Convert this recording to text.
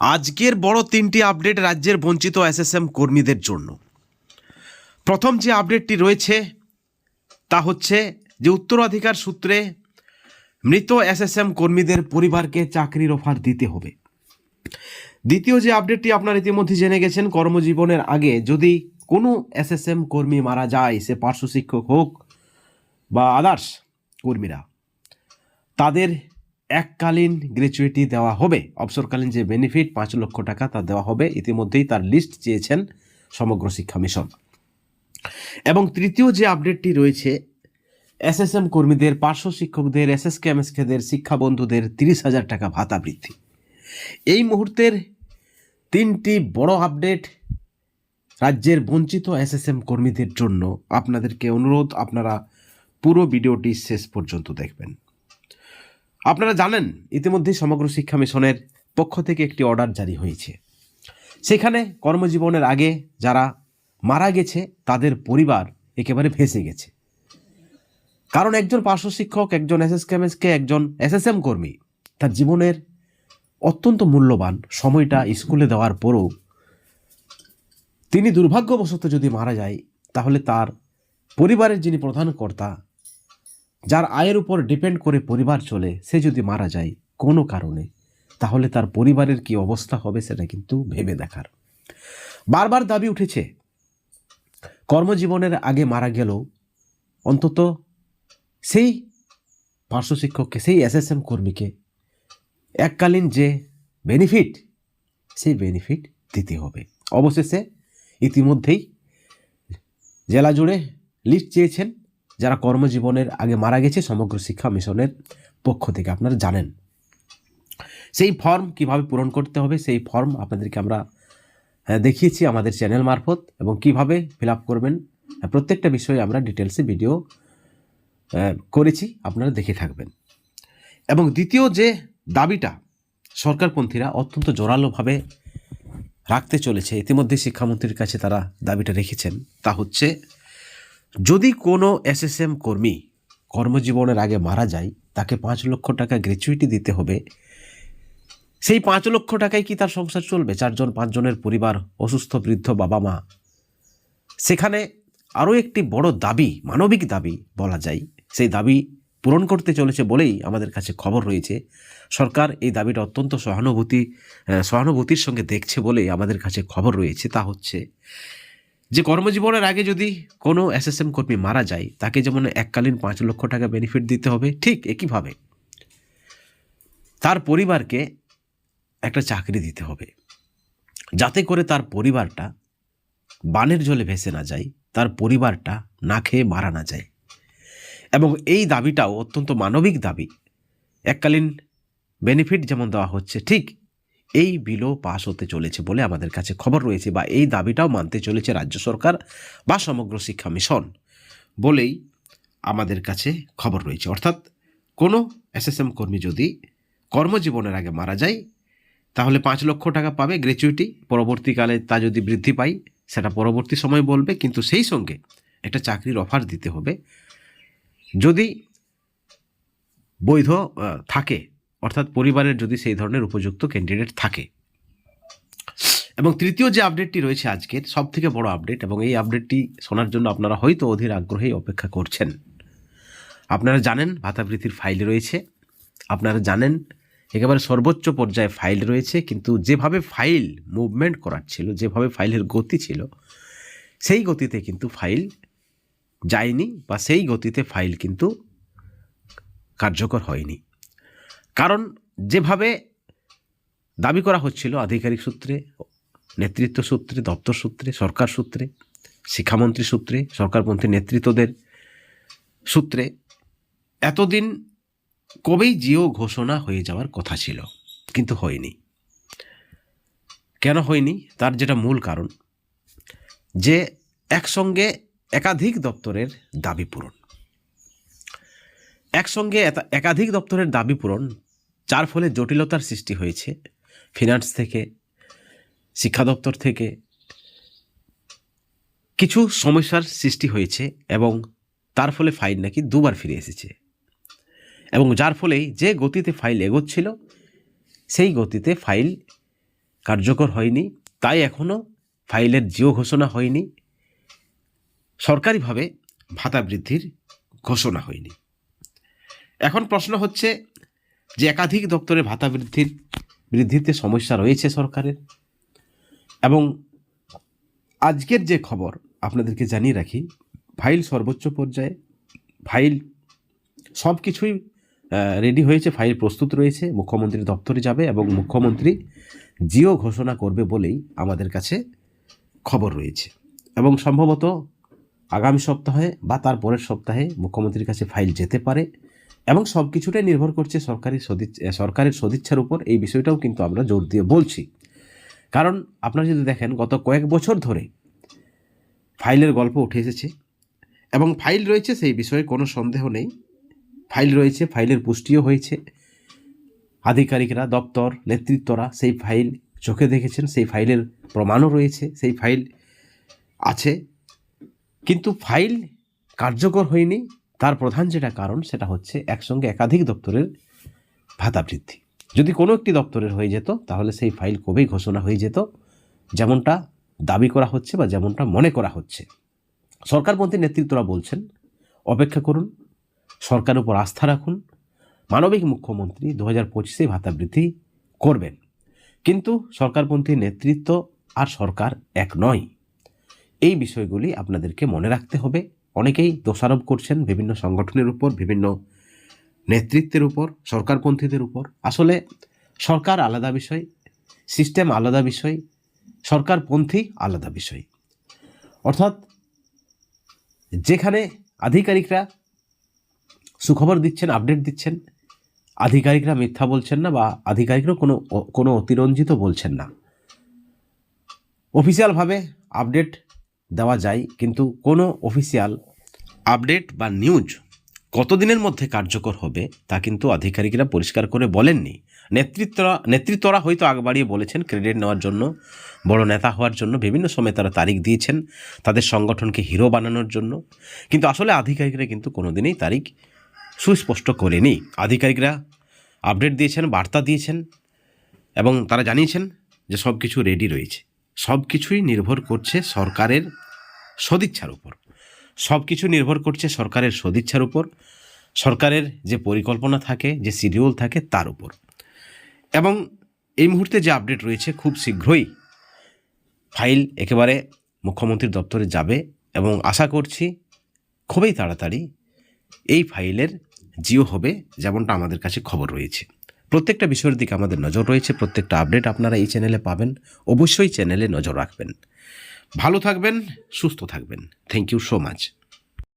আজকের বড় তিনটি আপডেট রাজ্যের বঞ্চিত এসএসএম কর্মীদের জন্য। প্রথম যে আপডেটটি রয়েছে, তা হচ্ছে যে উত্তরাধিকার সূত্রে মৃত এসএসএম কর্মীদের পরিবারকে চাকরির অফার দিতে হবে। দ্বিতীয় যে আপডেটটি আপনারা ইতিমধ্যে জেনে গেছেন, কর্মজীবনের আগে যদি কোনো এসএসএম কর্মী মারা যায়, সে পার্শ্ব শিক্ষক হোক বা আদার্স কর্মীরা, তাদের এককালীন গ্র্যাচুইটি দেওয়া হবে। অবসরকালীন যে বেনিফিট পাঁচ লক্ষ টাকা তা দেওয়া হবে। ইতিমধ্যেই তার লিস্ট চেয়েছেন সমগ্র শিক্ষা মিশন। এবং তৃতীয় যে আপডেটটি রয়েছে, এসএসএম কর্মীদের, পার্শ্ব শিক্ষকদের এসএসকে এমএসকেদের শিক্ষা বন্ধুদের তিরিশ হাজার টাকা ভাতা বৃদ্ধি। এই মুহূর্তের তিনটি বড় আপডেট রাজ্যের বঞ্চিত এসএসএম কর্মীদের জন্য। আপনাদেরকে অনুরোধ, আপনারা পুরো ভিডিওটি শেষ পর্যন্ত দেখবেন। আপনারা জানেন, ইতিমধ্যেই সমগ্র শিক্ষা মিশনের পক্ষ থেকে একটি অর্ডার জারি হয়েছে। সেখানে কর্মজীবনের আগে যারা মারা গেছে, তাদের পরিবার একেবারে ভেসে গেছে। কারণ একজন পার্শ্ব শিক্ষক, একজন এসএসকেএমএসকে একজন এসএসএম কর্মী, তার জীবনের অত্যন্ত মূল্যবান সময়টা স্কুলে দেওয়ার পরও তিনি দুর্ভাগ্যবশত যদি মারা যায়, তাহলে তার পরিবারের যিনি প্রধান কর্তা যার আয়ের উপর ডিপেন্ড করে পরিবার চলে, সে যদি মারা যায় কোনো কারণে, তাহলে তার পরিবারের কি অবস্থা হবে সেটা কিন্তু ভেবে দেখার। বারবার দাবি উঠেছে, কর্মজীবনের আগে মারা গেলেও অন্তত সেই পার্শ্ব শিক্ষককে, সেই এসএসএম কর্মীকে এককালীন যে বেনিফিট সেই বেনিফিট দিতে হবে। অবশেষে ইতিমধ্যেই জেলা জুড়ে লিস্ট চেয়েছেন যারা কর্মজীবনের আগে মারা গেছে সমগ্র শিক্ষা মিশনের পক্ষ থেকে আপনারা জানেন। সেই ফর্ম কীভাবে পূরণ করতে হবে সেই ফর্ম আপনাদেরকে আমরা হ্যাঁ, দেখিয়েছি আমাদের চ্যানেল মারফত এবং কীভাবে ফিল করবেন হ্যাঁ, প্রত্যেকটা বিষয়ে আমরা ডিটেলসে ভিডিও করেছি আপনারা দেখে থাকবেন। এবং দ্বিতীয় যে দাবিটা সরকারপন্থীরা অত্যন্ত জোরালোভাবে রাখতে চলেছে ইতিমধ্যে শিক্ষামন্ত্রীর কাছে তারা দাবিটা রেখেছেন তা হচ্ছে যদি কোনো এসএসএম কর্মী কর্মজীবনের আগে মারা যায়, তাকে পাঁচ লক্ষ টাকা গ্র্যাচুইটি দিতে হবে, সেই পাঁচ লক্ষ টাকায় কি তার সংসার চলবে? চারজন, পাঁচজনের পরিবার, অসুস্থ, বৃদ্ধ, বাবা মা। সেখানে আরও একটি বড় দাবি, মানবিক দাবি বলা যায়। সেই দাবি পূরণ করতে চলেছে বলেই আমাদের কাছে খবর রয়েছে। সরকার এই দাবিটা অত্যন্ত সহানুভূতি সহানুভূতির সঙ্গে দেখছে বলেই আমাদের কাছে খবর রয়েছে। তা হচ্ছে যে কর্মজীবনের আগে যদি কোনো এসএসএম কর্মী মারা যায়, তাকে যেমন এককালীন পাঁচ লক্ষ টাকা বেনিফিট দিতে হবে, ঠিক একইভাবে তার পরিবারকে একটা চাকরি দিতে হবে। যাতে করে তার পরিবারটা বানের জলে ভেসে না যায়, তার পরিবারটা না খেয়ে মারা না যায়। এবং এই দাবিটাও অত্যন্ত মানবিক দাবি। এককালীন বেনিফিট যেমন দেওয়া হচ্ছে, ঠিক এই বিলও পাশ হতে চলেছে বলে আমাদের কাছে খবর রয়েছে বা এই দাবিটাও মানতে চলেছে রাজ্য সরকার বা সমগ্র শিক্ষা মিশন বলেই আমাদের কাছে খবর রয়েছে। অর্থাৎ কোনো এসএসএম কর্মী যদি কর্মজীবনের আগে মারা যায়, তাহলে পাঁচ লক্ষ টাকা পাবে গ্র্যাচুইটি পরবর্তীকালে তা যদি বৃদ্ধি পায়, সেটা পরবর্তী সময় বলবে, কিন্তু সেই সঙ্গে একটা চাকরির অফার দিতে হবে। যদি বৈধ থাকে অর্থাৎ পরিবারের যদি সেই ধরনের উপযুক্ত ক্যান্ডিডেট থাকে। এবং তৃতীয় যে আপডেটটি রয়েছে আজকের সব থেকে বড় আপডেট এবং এই আপডেটটি শোনার জন্য আপনারা হয়তো অধীর আগ্রহেই অপেক্ষা করছেন। আপনারা জানেন ভাতাবৃত্তির ফাইল রয়েছে। আপনারা জানেন একেবারে সর্বোচ্চ পর্যায়ে ফাইল রয়েছে, কিন্তু যেভাবে ফাইল মুভমেন্ট করার ছিল যেভাবে ফাইলের গতি ছিল, সেই গতিতে কিন্তু ফাইল যায়নি বা সেই গতিতে ফাইল কিন্তু কার্যকর হয়নি। কারণ যেভাবে দাবি করা হচ্ছিল আধিকারিক সূত্রে, নেতৃত্ব সূত্রে, দপ্তর সূত্রে, সরকার সূত্রে, শিক্ষামন্ত্রী সূত্রে, সরকারপন্থী নেতৃত্বদের সূত্রে, এতদিন কবেই জিও ঘোষণা হয়ে যাওয়ার কথা ছিল, কিন্তু হয়নি। কেন হয়নি? তার যেটা মূল কারণ, যে একসঙ্গে একাধিক দপ্তরের দাবি পূরণ। একসঙ্গে একাধিক দপ্তরের দাবি পূরণ যার ফলে জটিলতার সৃষ্টি হয়েছে ফিনান্স থেকে, শিক্ষা দপ্তর থেকে। কিছু সমস্যার সৃষ্টি হয়েছে এবং তার ফলে ফাইল নাকি দুবার ফিরে এসেছে। এবং যার ফলে যে গতিতে ফাইল এগোচ্ছিল, সেই গতিতে ফাইল কার্যকর হয়নি। তাই এখনও ফাইলের জিও ঘোষণা হয়নি। সরকারিভাবে ভাতা বৃদ্ধির ঘোষণা হয়নি। এখন প্রশ্ন হচ্ছে যে একাধিক দপ্তরে ভাতা বৃদ্ধির, বৃদ্ধিতে সমস্যা রয়েছে সরকারের। এবং আজকের যে খবর আপনাদেরকে জানিয়ে রাখি, ফাইল সর্বোচ্চ পর্যায়ে, ফাইল সব কিছুই রেডি হয়েছে, ফাইল প্রস্তুত রয়েছে মুখ্যমন্ত্রী দপ্তরে যাবে এবং মুখ্যমন্ত্রী জিও ঘোষণা করবে বলেই আমাদের কাছে খবর রয়েছে। এবং সম্ভবত আগামী সপ্তাহে বা তার পরের সপ্তাহে মুখ্যমন্ত্রীর কাছে ফাইল যেতে পারে। এবং সব কিছুটাই নির্ভর করছে সরকারি সদিচ্ছ সরকারের সদিচ্ছার উপর। এই বিষয়টাও কিন্তু আমরা জোর দিয়ে বলছি। কারণ আপনারা যদি দেখেন, গত কয়েক বছর ধরে ফাইলের গল্প উঠে এসেছে এবং ফাইল রয়েছে সেই বিষয়ে কোনো সন্দেহ নেই। ফাইল রয়েছে, ফাইলের পুষ্টিও হয়েছে। আধিকারিকরা, দপ্তর, নেতৃত্বরা সেই ফাইল চোখে দেখেছেন, সেই ফাইলের প্রমাণও রয়েছে, সেই ফাইল আছে। কিন্তু ফাইল কার্যকর হয়নি। তার প্রধান যেটা কারণ, সেটা হচ্ছে একসঙ্গে একাধিক দপ্তরের ভাতা বৃদ্ধি। যদি কোনো একটি দপ্তরের হয়ে যেত, তাহলে সেই ফাইল কবেই ঘোষণা হয়ে যেত, যেমনটা দাবি করা হচ্ছে বা যেমনটা মনে করা হচ্ছে। সরকারপন্থী নেতৃত্বরা বলছেন, অপেক্ষা করুন, সরকারের উপর আস্থা রাখুন। মানবিক মুখ্যমন্ত্রী দু হাজার পঁচিশে ভাতা বৃদ্ধি করবেন। কিন্তু সরকারপন্থী নেতৃত্ব আর সরকার এক নয়। এই বিষয়গুলি আপনাদেরকে মনে রাখতে হবে। অনেকেই দোষারোপ করছেন বিভিন্ন সংগঠনের উপর, বিভিন্ন নেতৃত্বের উপর, সরকারপন্থীদের উপর। আসলে সরকার আলাদা বিষয়, সিস্টেম আলাদা বিষয়, সরকারপন্থী আলাদা বিষয়। অর্থাৎ যেখানে আধিকারিকরা সুখবর দিচ্ছেন, আপডেট দিচ্ছেন, আধিকারিকরা মিথ্যা বলছেন না বা আধিকারিকরা কোনো কোনো অতিরঞ্জিত বলছেন না। অফিসিয়ালভাবে আপডেট দেওয়া যায়, কিন্তু কোনো অফিসিয়াল আপডেট বা নিউজ কতদিনের মধ্যে কার্যকর হবে, তা কিন্তু আধিকারিকরা পরিষ্কার করে বলেননি। নেতৃত্বরা নেতৃত্বরা হয়তো আগ বাড়িয়ে বলেছেন, ক্রেডিট নেওয়ার জন্য, বড় নেতা হওয়ার জন্য, বিভিন্ন সময় তারা তারিখ দিয়েছেন, তাদের সংগঠনকে হিরো বানানোর জন্য। কিন্তু আসলে আধিকারিকরা কিন্তু কোনোদিনই তারিখ সুস্পষ্ট করেনি। আধিকারিকরা আপডেট দিয়েছেন, বার্তা দিয়েছেন, এবং তারা জানিয়েছেন যে সব কিছু রেডি রয়েছে। সব কিছুই নির্ভর করছে সরকারের সদিচ্ছার উপর। সব কিছু নির্ভর করছে সরকারের সদিচ্ছার উপর, সরকারের যে পরিকল্পনা থাকে, যে শিডিউল থাকে তার উপর। এবং এই মুহূর্তে যে আপডেট রয়েছে খুব শীঘ্রই ফাইল একেবারে মুখ্যমন্ত্রীর দপ্তরে যাবে এবং আশা করছি খুবই তাড়াতাড়ি এই ফাইলের জিও হবে, যেমনটা আমাদের কাছে খবর রয়েছে। প্রত্যেকটা বিষয়ের দিকে আমাদের নজর রয়েছে, প্রত্যেকটা আপডেট আপনারা এই চ্যানেলে পাবেন। অবশ্যই চ্যানেলে নজর রাখবেন। ভালো থাকবেন, সুস্থ থাকবেন। Thank you so much